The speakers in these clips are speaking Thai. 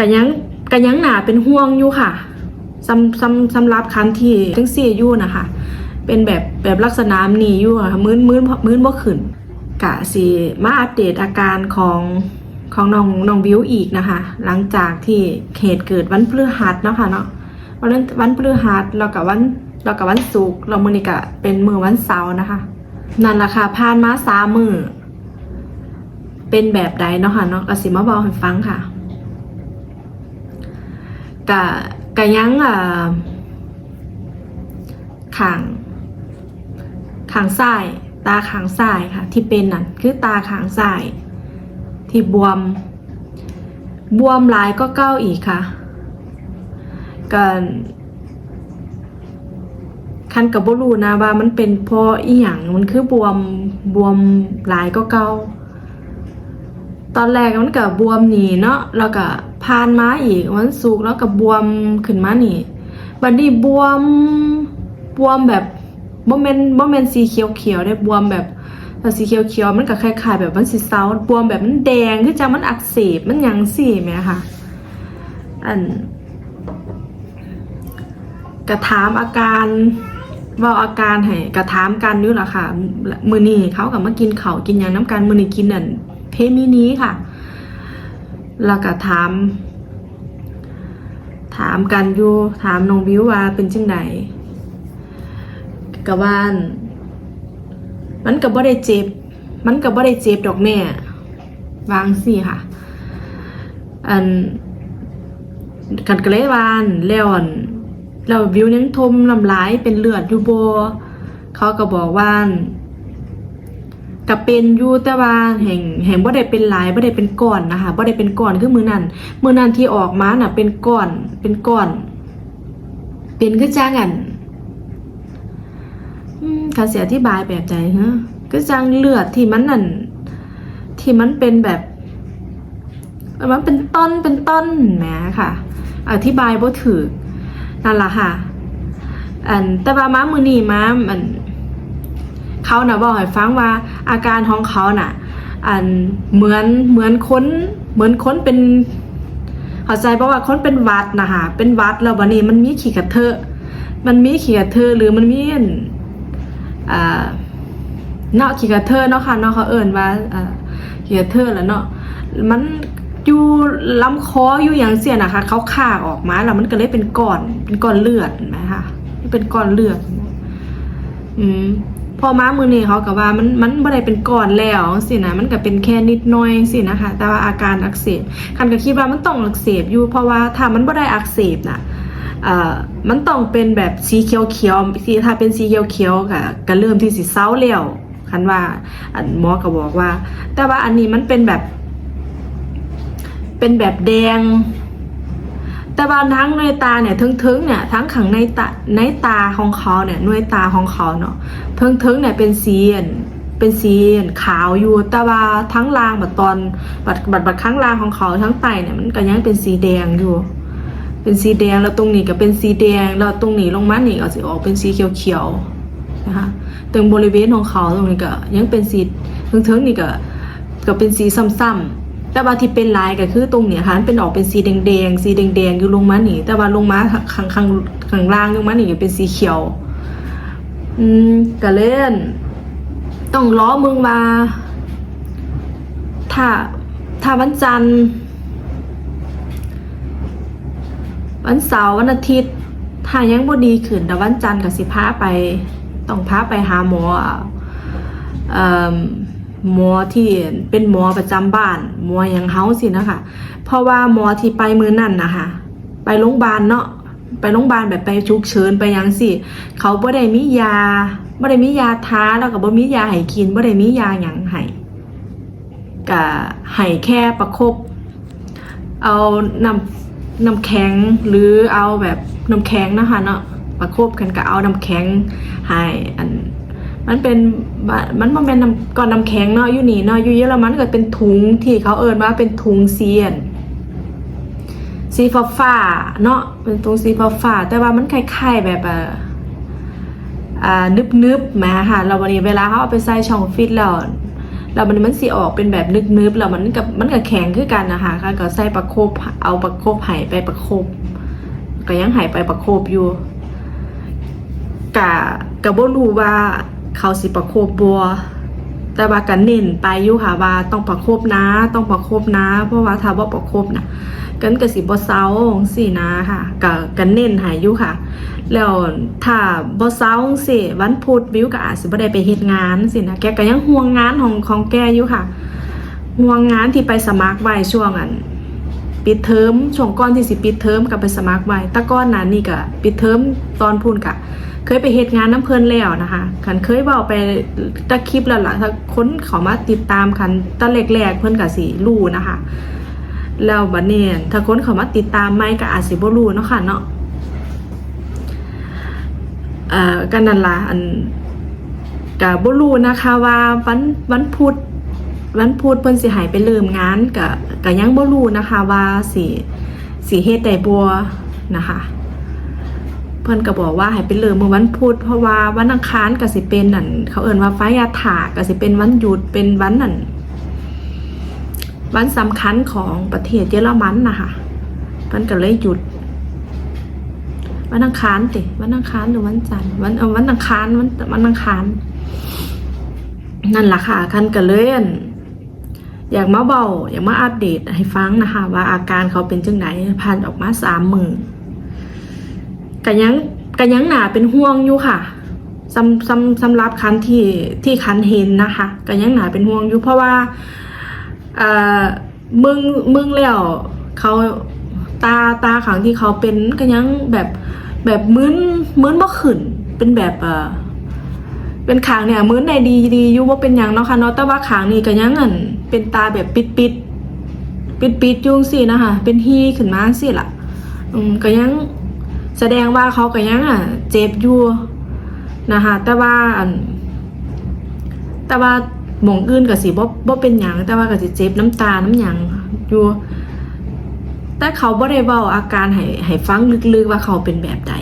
กันยังกันยังหนาเป็นห่วงอยู่ค่ะสำสำสำรับคันที่ทั้งสี่อยู่นะคะ เป็นแบบแบบลักษณะนี้อยู่ค่ะมื้นมื้นมื้นบ่ขึ้นกะสิมาอัปเดตอาการของของน้องน้องบิวอีกนะคะ หลังจากที่เหตุเกิดวันพฤหัสเนาะค่ะเนาะวันวันพฤหัสแล้วกับวันแล้วกับวันศุกร์เรามือนี้ก็เป็นมือวันเสาร์นะคะ นั่นแหละค่ะผ่านมาสามมือเป็นแบบใดเนาะค่ะเนาะก็สิมาบอกให้ฟังค่ะ กะกะยังอ่าขางขางซ้ายตาขางซ้ายค่ะ ที่เป็นนั่นคือตาขางซ้ายที่บวม บวมหลายก็เก้าอีกค่ะกันคันกับบรูนะว่ามันเป็นเพราะอีหยังมันคือบวมบวมหลายก็เก้าตอนแรกมันก็บวมหนีเนาะแล้วก็ ผ่านมาอีกวันศุกร์แล้วก็บบวมขึ้นมานี่บัดนี้บวมบวมแบบบ่แม่นบ่แม่นสีเขียวๆได้บวมแบบแต่สีเขียวๆมันก็คล้ายๆแบบมันสิเซาบวมแบบมันแดงคือจังมันอักเสบมันยังสิแหมคะอันกระถามอาการว่าอาการให้กระถามกันอยู่ล่ะค่ะ มือนี้เขาก็มากินเขากินยังน้ำกันมือนี้กินนั่นเพมินี้ค่ะ แล้วก็ถาม ถามกันอยู่ถามน้องบิวว่าเป็นจังไดกับว่านมันก็บ่ได้เจ็บ มันก็บ่ได้เจ็บดอกแม่ วางสิค่ะ อันกันก็เลยวานแล้วอันแล้วบิวยังทมลำลายเป็นเลือดอยู่บ่เขาก็บอกว่าน ก็เป็นยูแต่ว่าแห่งแห่งบ่ได้เป็นหลายบ่ได้เป็นก้อนนะคะบ่ได้เป็นก้อนคือมือนั้นมือนั้นที่ออกมาน่ะเป็นก้อนเป็นก้อน เป็นคือจังอันอืมเขาสิอธิบายแบบใดฮะคือจังเลือดที่มันนั่นที่มันเป็นแบบมันเป็นต้นเป็นต้นแหมค่ะ อธิบายบ่ถูกนั่นล่ะค่ะ อันแต่ว่ามามือนี้มาอันเขาน่ะบอกให้ฟังว่า อาการของเขาน่ะอันเหมือนเหมือนค้นเหมือนค้นเป็นเข้าใจเพราะว่าค้นเป็นวัดนะคะเป็นวัดแล้ววันนี้มันมีขี้กระเทอะมันมีขี้กระเทอะหรือมันมีอ่าเนาะขี้กระเทอะเนาะค่ะเนาะเขาเอิ่นว่าขี้กระเทอะแล้วเนาะมันอยู่ลำคออยู่อย่างเสียนะคะเขาคาออกมาแล้วมันก็เลยเป็นก้อนเป็นก้อนเลือดเห็นไหมคะเป็นก้อนเลือดอืม พอมามือนี้เขาก็ว่ามันมันบ่ได้เป็นก้อนแล้วสินะมันก็เป็นแค่นิดหน่อยสินะคะ แต่ว่าอาการอักเสบคันก็คิดว่ามันต้องอักเสบอยู่ เพราะว่าถ้ามันบ่ได้อักเสบน่ะเอ่อมันต้องเป็นแบบสีเขียวเขียวสีถ้าเป็นสีเขียวเขียวก็ก็เริ่มที่สิเซาแล้วคันว่าอันหมอก็บอกว่า แต่ว่าอันนี้มันเป็นแบบ เป็นแบบแดง แต่ว่าทั้งในตาเนี่ยทึงๆเนี่ยทั้งขังในตาในตาของเขาเนี่ยหน่วยตาของเขาเนาะทึงๆเนี่ยเป็นสีอันเป็นสีอันขาวอยู่แต่ว่าทั้งล่างแบบตอนบัดบัดบัดข้างล่างของเขาทั้งไตเนี่ยมันก็ยังเป็นสีแดงอยู่ เป็นสีแดงแล้วตรงนี้ก็เป็นสีแดงแล้วตรงนี้ลงมานี่ก็จะออกเป็นสีเขียวๆนะคะตรงบริเวณของเขาตรงนี้ก็ยังเป็นสีทึงๆนี่ก็ก็เป็นสีซ้ำๆ แต่ว่าที่เป็นลายก็คือตรงเนี้ยค่ะมันเป็นออกเป็นสีแดงๆสีแดงๆอยู่ลงมาหนีแต่ว่าลงมาข้างข้างข้างล่างลงมาหนีเป็นสีเขียว อืมก็เล่น ต้องล้อมึงมา ถ้าถ้าวันจันทร์วันเสาร์วันอาทิตย์ ถ้ายังบ่ดีขึ้นแต่วันจันทร์กับสิพาไป ต้องพาไปหาหมออะ หมอที่เป็นหมอประจำบ้านหมออย่างเฮาสินะคะเพราะว่าหมอที่ไปมือนั่นนะคะไปโรงพยาบาลเนาะไปโรงพยาบาลแบบไปฉุกเฉินไปยังสิเขาบ่ได้มียาบ่ได้มียาทาแล้วก็บ่มียาให้กินบ่ได้มียาหยังให้ก็ให้แค่ประคบ เอาน้ำน้ำแข็งหรือเอาแบบน้ำแข็งนะคะเนาะประคบกันก็เอาน้ำแข็งให้อัน มันเป็นมันบ่แม่นน้ำก่อนน้ำแข็งเนาะอยู่นี่เนาะอยู่เยอรมันก็เป็นถุงที่เขาเอิ้นว่าเป็นถุงเซียนสีฟ้าฟ้าเนาะเป็นถุงสีฟ้าฟ้าแต่ว่ามันคล้ายๆแบบอ่าอ่านึบๆแหมค่ะเราวันนี้เวลาเขาเอาไปใส่ช่องฟิตแล้วแล้วมันมันสิออกเป็นแบบนึบๆแล้วมันกับมันกับแข็งคือกันนะคะค่ะก็ใส่ประโคบเอาประโคบไห้ไปประโคบก็ยังไห้ไปประโคบอยู่กะกะบ่รู้ว่า เขาสิประโคบบัว แต่ว่ากันเน้นไปอยู่ค่ะว่าต้องประโคบนะ ต้องประโคบนะ เพราะว่าถ้าบ่าประโคบนะกันก็สิบ่เซาสินะค่ะก็กันเน้นให้อยู่ค่ะ แล้วถ้าบ่เซาสิวันพุธวิวก็อาจสิบ่ได้ไปเฮ็ดงานสินะแกก็ยังห่วงงานของของแกอยู่ค่ะห่วงงานที่ไปสมัครไว้ช่วงอันปิดเทอมช่วงก่อนที่สิปิดเทอมก็ไปสมัครไว้แต่ก่อนหนั้นนี่ก็ปิดเทอมตอนพูนกะ เคยไปเฮ็ดงานน้ำเพลินแล้วนะคะคันเคยเว้าไปตะคลิปแล้วล่ะถ้าคนเขามาติดตามคันตะแรกๆเพิ่อนก็สิรู้นะคะ แล้วบัดนี้ถ้าค้นเขามาติดตามไม่ก็อาจสิบ่รู้เนาะค่ะเนาะเอ่อกันนั่นล่ะอันก็บ่รู้นะคะว่าวันวันพุธวันพุธเพิ่นสิให้ไปเริ่มงานก็ก็ยังบ่รู้นะคะว่าสิสิเฮ็ดได้บ่นะคะ พิ่นก็บอกว่าให้ไปเริ่มเมื่อวันพุธเพราะว่าวันอังคารก็สิเป็นนั่นเขาเอิ่นว่าไฟยาถาก็สิเป็นวันหยุดเป็นวันนั่นวันสำคัญของประเทศเยอรมันนะคะเพิ่นก็เลยหยุด วันอังคารติวันอังคารหรือวันจันทร์วันเออวันอังคารวันวันอังคารนั่นล่ะค่ะคันก็เลยอั่นอยากมาเบาอยากมาอัปเดตให้ฟังนะคะ ว่าอาการเขาเป็นจังไหนผ่านออกมาสามหมือ ก็ยังก็ยังหนาเป็นห่วงอยู่ค่ะสำสำสำหรับคันที่ที่คันเห็นนะคะก็ยังหนาเป็นห่วงอยู่เพราะว่าเอ่อมึงมึงแล้วเขาตาตาขังที่เขาเป็นก็ยังแบบแบบมึนมึนบ่ขึ้นเป็นแบบเอ่อเป็นขางเนี่ยมึนได้ดีดีอยู่ว่าเป็นหยังเนาะค่ะเนาะแต่ว่าขางนี่ก็ยังอันเป็นตาแบบปิดปิดปิดปิดยุงสินะคะเป็นฮีขึ้นมาสิล่ะ อืมก็ยัง แสดงว่าเขาก็ยังอะเจ็บอยู่นะคะแต่ว่าแต่ว่าหมองอื่นก็สิบ่บ่เป็นหยังแต่ว่าก็สิเจ็บน้ำตาน้ำหยังอยู่ แต่เขาบ่ได้เว้าอาการให้ให้ฟังลึกๆว่าเขาเป็นแบบใด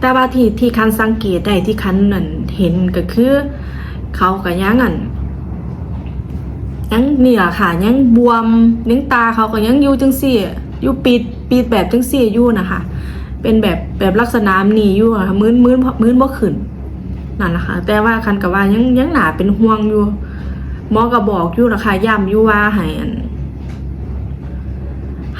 แต่ว่าที่ที่คันสังเกตได้ที่คันนั่นเห็นก็คือ เขาก็ยังอันยังเนี่ล่ะค่ะยังบวมนิ้งตาเขาก็ยังอยู่จังซี่อยู่ปิดปิดแบบจังซี่อยู่นะคะ เป็นแบบแบบลักษณะนี้อยู่อะค่ะมื้นมื้นมื้นบ่ขึ้นนั่นแหละค่ะแต่ว่าคันกับว่ายังยังหนาเป็นห่วงอยู่หมอก็บอกอยู่ราคาย้ำอยู่ว่าให้อัน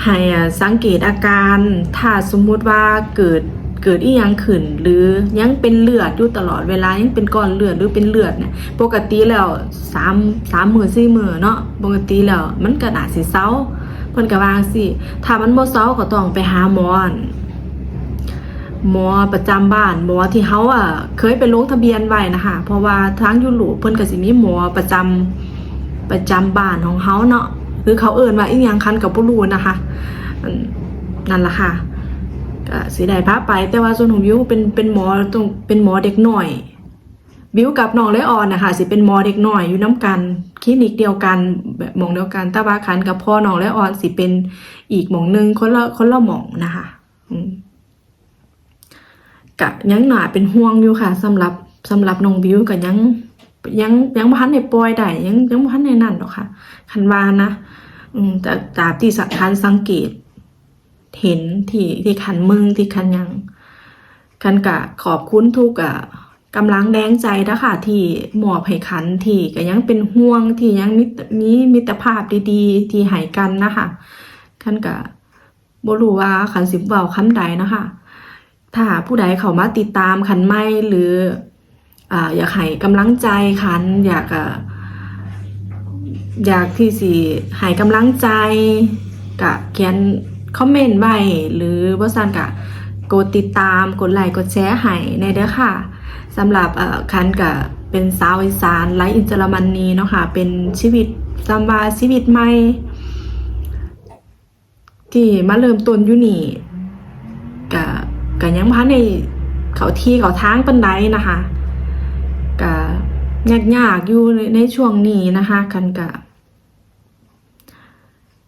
ให้อะสังเกตอาการ ถ้าสมมุติว่าเกิดเกิดอีหยังขึ้น หรือยังเป็นเลือดอยู่ตลอดเวลายังเป็นก้อนเลือดหรือเป็นเลือดเนี่ยปกติแล้วสามสามหมื่นสี่หมื่นเนาะปกติแล้วมันก็น่าสิเซาเพิ่นก็วางสิถ้ามันบ่เซาก็ต้องไปหาหมอน หมอประจำบ้านหมอที่เขาอะเคยไปลงทะเบียนไว้นะคะเพราะว่าทางยุโรปเพิ่นก็สิมีหมอประจำประจำบ้านของเขาเนาะหรือเขาเอิ้นว่าอีหยังคันกับบ่รู้นะคะนั่นล่ะค่ะก็สิได้พาไป แต่ว่าส่วนของบิวเป็นเป็นหมอตรงเป็นหมอเด็กหน่อย บิวกับน้องเลออนนะคะสิเป็นหมอเด็กหน่อยอยู่น้ำกันคลินิกเดียวกันแบบหมองเดียวกันต่ว่าคันกับพ่อน้องเลออนสิเป็นอีกหมองหนึงคนละคนละหมองนะคะ อืม กะยังหนาเป็นห่วงอยู่ค่ะสำหรับสำหรับน้องบิวก็ยังยังยังบ่ทันได้ปล่อยได้ยังยังบ่ทันได้นั่นหรอกค่ะคันว่านะอืมแต่ตามที่สัคันสังเกต เห็นที่ที่คันมึงที่คันยังคันกะขอบคุณทุกอะกำลังแดงใจนะคะที่หมอบให้คันที่ก็ยังเป็นห่วงที่ยังมีมีมิตรภาพดีๆ ที่ให้กันนะคะคันกะบ่รู้ว่าคันสิเว้าคำใดนะคะ ถ้าผู้ใดเข้ามาติดตามขันไม่หรือออยากให้กำลังใจขันอยากอยากที่สิให้กำลังใจกะเขียนคอมเมนต์ไว้หรือว่าซันกะกดติดตามกดไลค์กดแชร์ให้ในเด้อค่ะสำหรับคันกะเป็นสาวอีสานไลฟ์อินเจอรมันนีเนาะค่ะเป็นชีวิตจำว่าชีวิตใหม่ที่มาเริ่มต้นอยู่นี่กะ กะยังพันในเขาที่เขาทางปันไดนะคะกะยากยากอยู่ในในช่วงนี้นะคะกันกะ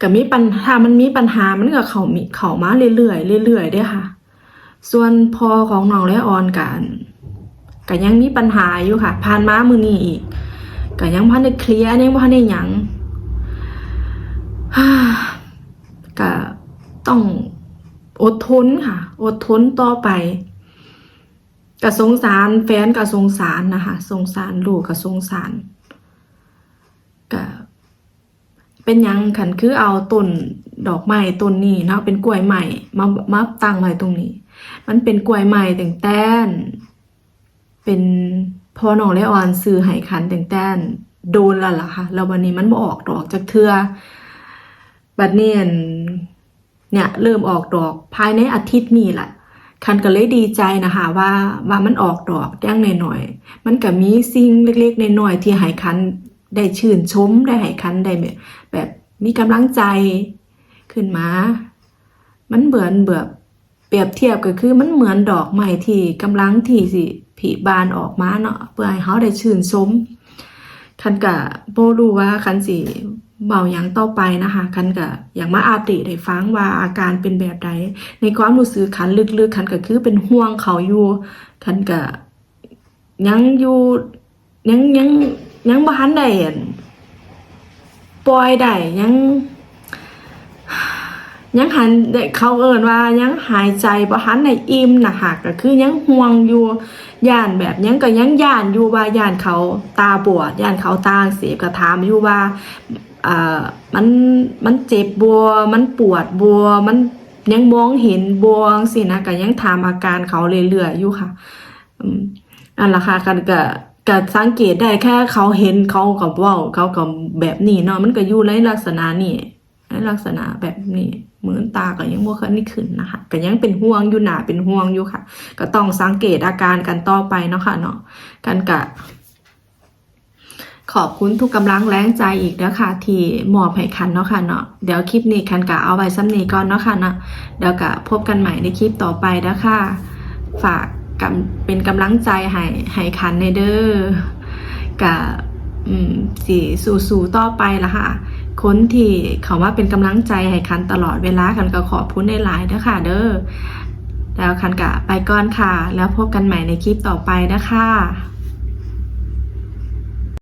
กะมีปัญหามันมีปัญหามันก็เขามีเขามาเรื่อยๆเรื่อยๆด้อค่ะ ส่วนพอของน้องและออนกันกะยังมีปัญหาอยู่ค่ะ ผ่านมามือนี้อีกก็ยังพันได้เคลียร์ยังพันได้หยังก็ต้อง อดทนค่ะ อดทนต่อไปก็สงสารแฟนก็สงสารนะคะสงสารลูกก็สงสารก็เป็นยังขันคือเอาต้นดอกไม้ต้นนี้เนาะเป็นกล้วยใหม่มามาตั้งไว้ตรงนี้ มันเป็นกล้วยใหม่แต่งแต้น เป็นพอหนองเลออนซื้อให้คันแต่งแต้นโดนละล่ะค่ะแล้ววันนี้มันบ่ออกดอกจากเทือบัดเนียน เนี่ยเริ่มออกดอกภายในอาทิตย์นี้แหละคันก็เลยดีใจนะคะว่าว่ามันออกดอกอย่างหน่อยๆมันก็มีสิ่งเล็กๆน้อยๆที่ให้คันได้ชื่นชมได้ให้คันได้แบบมีกำลังใจขึ้นมา มันเหมือนแบบเปรียบเทียบก็คือมันเหมือนดอกไม้ที่กำลังที่สิผลิบานออกมาเนาะเพื่อให้เขาได้ชื่นชมคันกะโบรู้ว่าคันสิ เบาหยังต่อไปนะคะ คันกะอย่ากมาอาติได้ฟังว่าอาการเป็นแบบใดในความรู้สึกคันลึกๆคันก็คือเป็นห่วงเขาอยู่คันกะยังอยู่ยังยังยังบ่ทันได้อั่นปล่อยได้ยัง ยังหันได้เขาเอิ้นว่ายังหายใจบ่ทันได้อิ่มนะคะก็คือยังห่วงอยู่ย่านแบบยังก็ยังย่านอยู่ว่าย่านเขาตาบอดย่านเขาตาเสียก็ถามอยู่ว่า อ่ามันมันเจ็บบัว มันปวดบัว มันยังมองเห็นบัวสินะก็ยังถามอาการเขาเรื่อยๆอยู่ค่ะอันละค่ะกันก็ก็สังเกตได้แค่เขาเห็นเขากับว่าเขากับแบบนี้เนาะมันก็อยู่ในลักษณะนี่ในลักษณะแบบนี้เหมือนตาก็ยังบ่เคยนี่ขึ้นนะคะก็ยังเป็นห่วงอยู่หนาเป็นห่วงอยู่ค่ะ ก็ต้องสังเกตอาการกันต่อไปเนาะค่ะเนาะกันกะ ขอบคุณทุกกำลังแรงใจอีกเด้อค่ะ ที่มอบให้คันเนาะค่ะเนาะเดี๋ยวคลิปนี้คันกะเอาไว้ซ้ำนี้ก่อนเนาะค่ะเนาะเดี๋ยวกะพบกันใหม่ในคลิปต่อไปเด้อค่ะ ฝากกเป็นกำลังใจให้ให้คันในเด้อกะอืมสีสู่ๆต่อไปละค่ะคนที่เขาว่าเป็นกำลังใจให้คันตลอดเวลาคันก็ขอบคุณในหลายๆเด้อค่ะ เด้อแล้วคันกะไปก่อนค่ะ แล้วพบกันใหม่ในคลิปต่อไปนะคะ